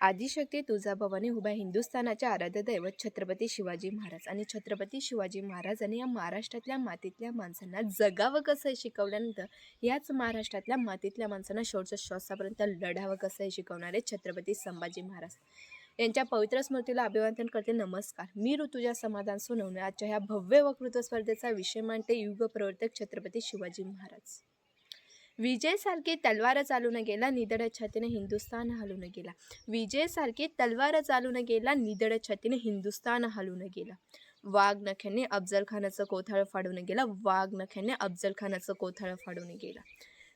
आदिशक्ती तुळजाभवानी उभ्या हिंदुस्थानाच्या आराध्य दैवत छत्रपती शिवाजी महाराज आणि छत्रपती शिवाजी महाराजांनी या महाराष्ट्रातल्या मातीतल्या माणसांना जगावं कसं हे शिकवल्यानंतर याच महाराष्ट्रातल्या मातीतल्या माणसांना शेवटच्या श्वासापर्यंत लढावं कसं हे शिकवणारे छत्रपती संभाजी महाराज. यांच्या पवित्र स्मृतीला अभिवादन करते. नमस्कार. मी ऋतुजा समाधान सोनवणे. आजच्या ह्या भव्य वक्तृत्व स्पर्धेचा विषय मांडते युग प्रवर्तक छत्रपती शिवाजी महाराज. विजयसारखी तलवार चालून गेला निधड छतीने हिंदुस्थान हलून गेला. विजयसारखी तलवार चालून गेला निधड छतीने हिंदुस्थान हलून गेला. वाघ नख्याने अफजल खानाचं कोथळ फाडून गेला. वाघ नख्याने अफजल खानाचं कोथळ फाडून गेला.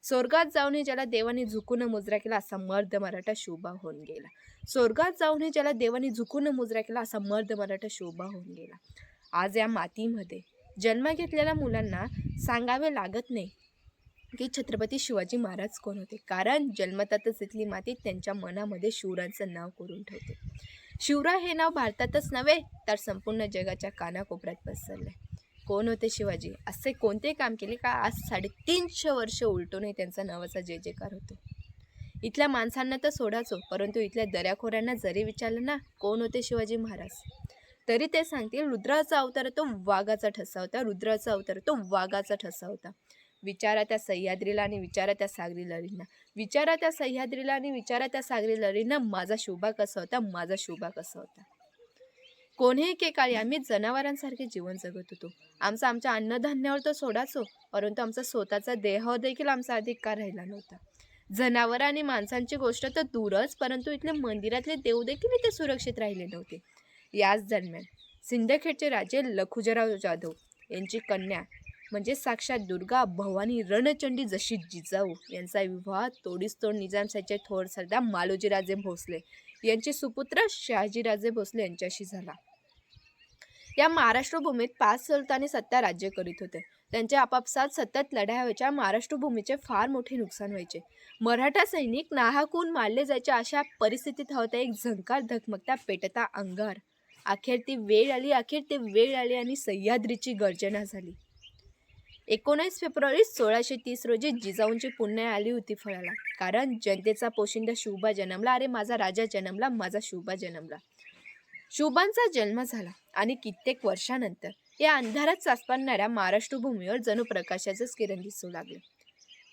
स्वर्गात जाऊनही ज्याला देवाने झुकून मुजरा केला असा मर्द मराठा शोभा होऊन गेला. स्वर्गात जाऊनही ज्याला देवाने झुकून मुजरा केला असा मर्द मराठा शोभा होऊन गेला. आज या मातीमध्ये जन्म घेतलेल्या मुलांना सांगावे लागत नाही. की छत्रपती शिवाजी महाराज कोण होते? कारण जन्मतातच इथली माती त्यांच्या मनामध्ये शिवरायांचं नाव करून ठेवते. शिवराय हे नाव भारतातच नव्हे तर संपूर्ण जगाच्या कानाकोपऱ्यात पसरले कोण होते शिवाजी? असे कोणते काम केले का आज साडेतीनशे वर्ष उलटूनही त्यांचा नावाचा जय जयकार होतो? इथल्या माणसांना तर सोडाचो परंतु इथल्या दर्याखोऱ्यांना जरी विचारलं ना कोण होते शिवाजी महाराज? तरी ते सांगतील रुद्राचा अवतार तो वाघाचा ठसा होता रुद्राचा अवतार तो वाघाचा ठसा होता. विचारा त्या सह्याद्रीला आणि विचारा त्या सागरी लहरींना विचारा त्या सह्याद्रीला आणि विचारा त्या सागरी लहरींना माझा शोभा कसा होता? माझा शोभा कसा होता? कोणीही के काळी आम्ही जनावरांसारखे जीवन जगत होतो. आमचा आमच्या अन्नधान्यावर तर सोडाचो हो, परंतु आमचा स्वतःचा देह देखील आमचा अधिकार राहिला नव्हता. जनावर आणि माणसांची गोष्ट तर दूरच परंतु इथले मंदिरातले देव देखील इथे सुरक्षित राहिले नव्हते. याच दरम्यान सिंदखेडचे राजे लखुजराव जाधव यांची कन्या म्हणजे साक्षात दुर्गा भवानी रणचंडी जशी जिजाऊ यांचा विवाह तोडीस तोड निजामशाहीचे थोर सरदार मालोजीराजे भोसले यांचे सुपुत्र शहाजीराजे भोसले यांच्याशी झाला. या महाराष्ट्र भूमीत पाच सुलतानी सत्ता राज्य करीत होते. त्यांच्या आपापसात सतत लढाया व्हायच्या महाराष्ट्र भूमीचे फार मोठे नुकसान व्हायचे. मराठा सैनिक नाहाकून मारले जायचे अशा परिस्थितीत होता एक झंकार धकमकता पेटता अंगार. अखेर ती वेळ आली अखेर ती वेळ आली आणि सह्याद्रीची गर्जना झाली. एकोणीस फेब्रुवारी सोळाशे तीस रोजी जिजाऊंची पुण्या आली होती फळाला. कारण जनतेचा पोशिंदा शुभा जन्मला. अरे माझा राजा जन्मला माझा शुभा जन्मला. शुभांचा जन्म झाला आणि कित्येक वर्षानंतर या अंधारात सासपाडणाऱ्या महाराष्ट्र भूमीवर जणू प्रकाशाचेच किरण दिसू लागले.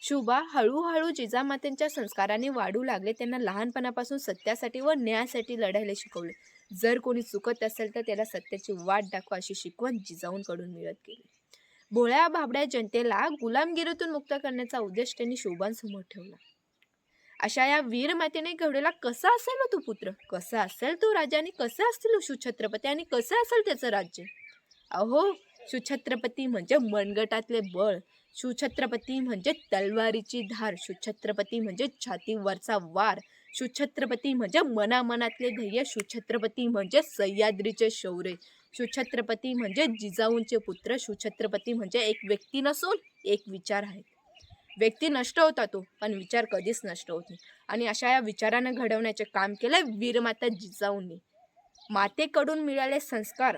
शुभा हळूहळू जिजामातेंच्या संस्काराने वाढू लागले. त्यांना लहानपणापासून सत्यासाठी व न्यायासाठी लढायला शिकवले. जर कोणी चुकत असेल तर त्याला सत्याची वाट दाखवा अशी शिकवण जिजाऊंकडून मिळत गेली. भोळ्या भाबड्या जनतेला गुलामगिरीतून मुक्त करण्याचा उद्देश त्यांनी शोभांसमोर ठेवला. अशा या वीर मातेने घडवला कसा असेल हो तो पुत्र? कसा असेल तो राजा आणि कसा असतील हो सुछत्रपती आणि कसं असेल त्याचं राज्य? अहो सुछत्रपती म्हणजे मनगटातले बळ सुछत्रपती म्हणजे तलवारीची धार सुछत्रपती म्हणजे छातीवरचा वार सुछत्रपती म्हणजे मनामनातले ध्येय सुछत्रपती म्हणजे सह्याद्रीचे शौर्य सुछत्रपती म्हणजे जिजाऊंचे पुत्र सुछत्रपती म्हणजे एक व्यक्ती नसून एक विचार आहे व्यक्ती नष्ट होता तो पण विचार कधीच नष्ट होत नाही. आणि अशा या विचारानं घडवण्याचे काम केलं वीरमाता जिजाऊंनी. मातेकडून मिळाले संस्कार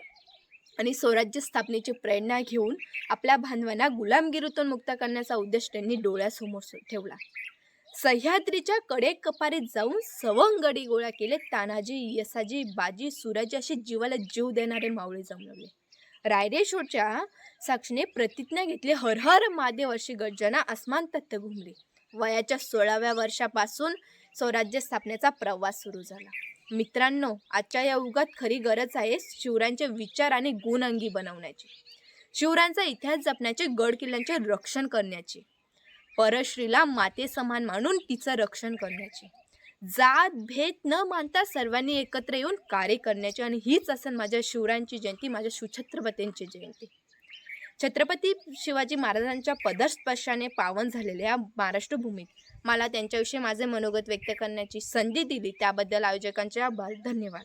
आणि स्वराज्य स्थापनेची प्रेरणा घेऊन आपल्या बांधवांना गुलामगिरीतून मुक्त करण्याचा उद्देश त्यांनी डोळ्यासमोर ठेवला. सह्याद्रीच्या कडेकपारीत जाऊन सवंगडी गोळा केले. तानाजी यसाजी बाजी सुराजी असे जीवाला जीव देणारे मावळे जमवले रायरेश्वरच्या साक्षीने प्रतिज्ञा घेतली. हर हर महादेव अशी गर्जना आसमान तथ्य घुमली. वयाच्या सोळाव्या वर्षापासून स्वराज्य स्थापनेचा प्रवास सुरू झाला. मित्रांनो आजच्या या युगात खरी गरज आहे शिवरायांचे विचार आणि गुण अंगी बनवण्याची. शिवरायांचा इतिहास जपण्याचे गड किल्ल्यांचे रक्षण करण्याची. परश्रीला माते समान मानून तिचं रक्षण करण्याची. जात भेद न मानता सर्वांनी एकत्र येऊन कार्य करण्याची आणि हीच असेल माझ्या शिवरायांची जयंती माझ्या शिवछत्रपतींची जयंती. छत्रपती शिवाजी महाराजांच्या पदस्पर्शाने पावन झालेल्या महाराष्ट्र भूमीत मला त्यांच्याविषयी माझे मनोगत व्यक्त करण्याची संधी दिली. त्याबद्दल आयोजकांचे आभार. धन्यवाद.